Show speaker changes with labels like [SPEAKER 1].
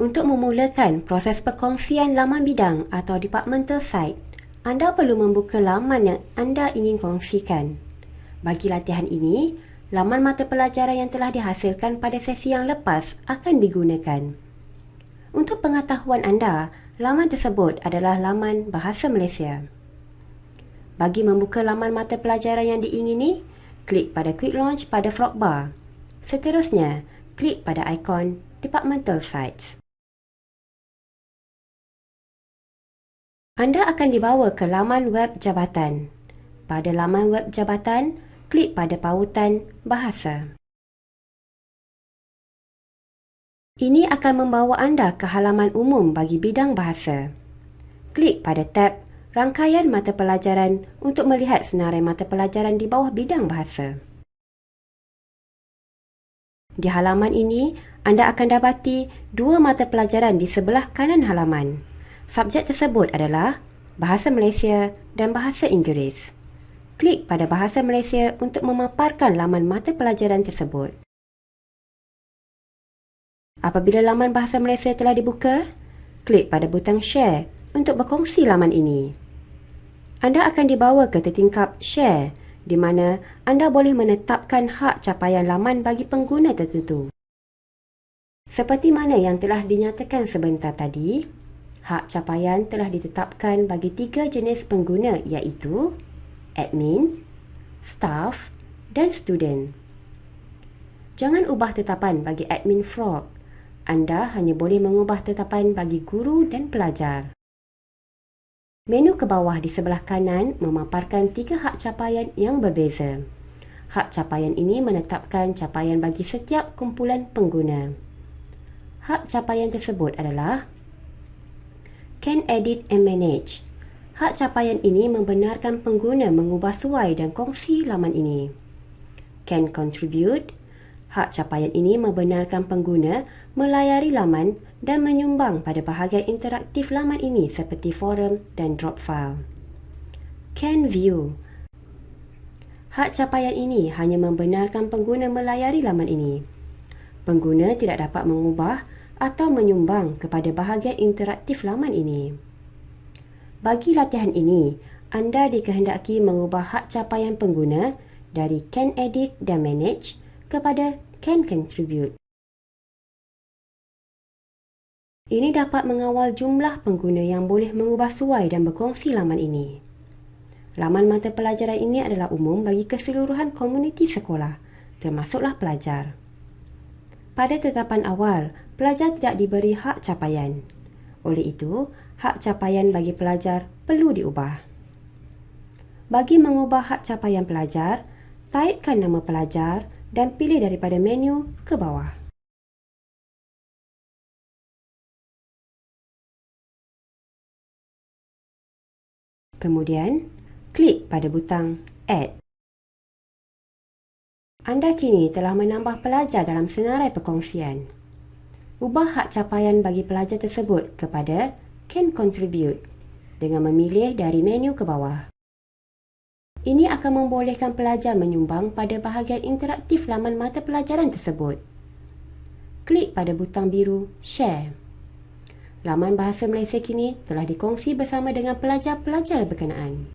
[SPEAKER 1] Untuk memulakan proses perkongsian laman bidang atau departmental site, anda perlu membuka laman yang anda ingin kongsikan. Bagi latihan ini, laman mata pelajaran yang telah dihasilkan pada sesi yang lepas akan digunakan. Untuk pengetahuan anda, laman tersebut adalah laman Bahasa Malaysia. Bagi membuka laman mata pelajaran yang diingini, klik pada Quick Launch pada frog bar. Seterusnya, klik pada ikon Departmental Sites. Anda akan dibawa ke laman web jabatan. Pada laman web jabatan, klik pada pautan Bahasa. Ini akan membawa anda ke halaman umum bagi bidang bahasa. Klik pada tab Rangkaian Mata Pelajaran untuk melihat senarai mata pelajaran di bawah bidang bahasa. Di halaman ini, anda akan dapati dua mata pelajaran di sebelah kanan halaman. Subjek tersebut adalah Bahasa Malaysia dan Bahasa Inggeris. Klik pada Bahasa Malaysia untuk memaparkan laman mata pelajaran tersebut. Apabila laman Bahasa Malaysia telah dibuka, klik pada butang Share untuk berkongsi laman ini. Anda akan dibawa ke tertingkap Share di mana anda boleh menetapkan hak capaian laman bagi pengguna tertentu. Seperti mana yang telah dinyatakan sebentar tadi, hak capaian telah ditetapkan bagi tiga jenis pengguna iaitu admin, staff dan student. Jangan ubah tetapan bagi admin frog. Anda hanya boleh mengubah tetapan bagi guru dan pelajar. Menu ke bawah di sebelah kanan memaparkan tiga hak capaian yang berbeza. Hak capaian ini menetapkan capaian bagi setiap kumpulan pengguna. Hak capaian tersebut adalah can edit and manage. Hak capaian ini membenarkan pengguna mengubah suai dan kongsi laman ini. Can contribute. Hak capaian ini membenarkan pengguna melayari laman dan menyumbang pada bahagian interaktif laman ini seperti forum dan drop file. Can view. Hak capaian ini hanya membenarkan pengguna melayari laman ini. Pengguna tidak dapat mengubah atau menyumbang kepada bahagian interaktif laman ini. Bagi latihan ini, anda dikehendaki mengubah hak capaian pengguna dari Can Edit dan Manage kepada Can Contribute. Ini dapat mengawal jumlah pengguna yang boleh mengubah suai dan berkongsi laman ini. Laman mata pelajaran ini adalah umum bagi keseluruhan komuniti sekolah, termasuklah pelajar. Pada tetapan awal, pelajar tidak diberi hak capaian. Oleh itu, hak capaian bagi pelajar perlu diubah. Bagi mengubah hak capaian pelajar, taipkan nama pelajar dan pilih daripada menu ke bawah. Kemudian, klik pada butang Add. Anda kini telah menambah pelajar dalam senarai perkongsian. Ubah hak capaian bagi pelajar tersebut kepada Can Contribute dengan memilih dari menu ke bawah. Ini akan membolehkan pelajar menyumbang pada bahagian interaktif laman mata pelajaran tersebut. Klik pada butang biru Share. Laman Bahasa Malaysia kini telah dikongsi bersama dengan pelajar-pelajar berkenaan.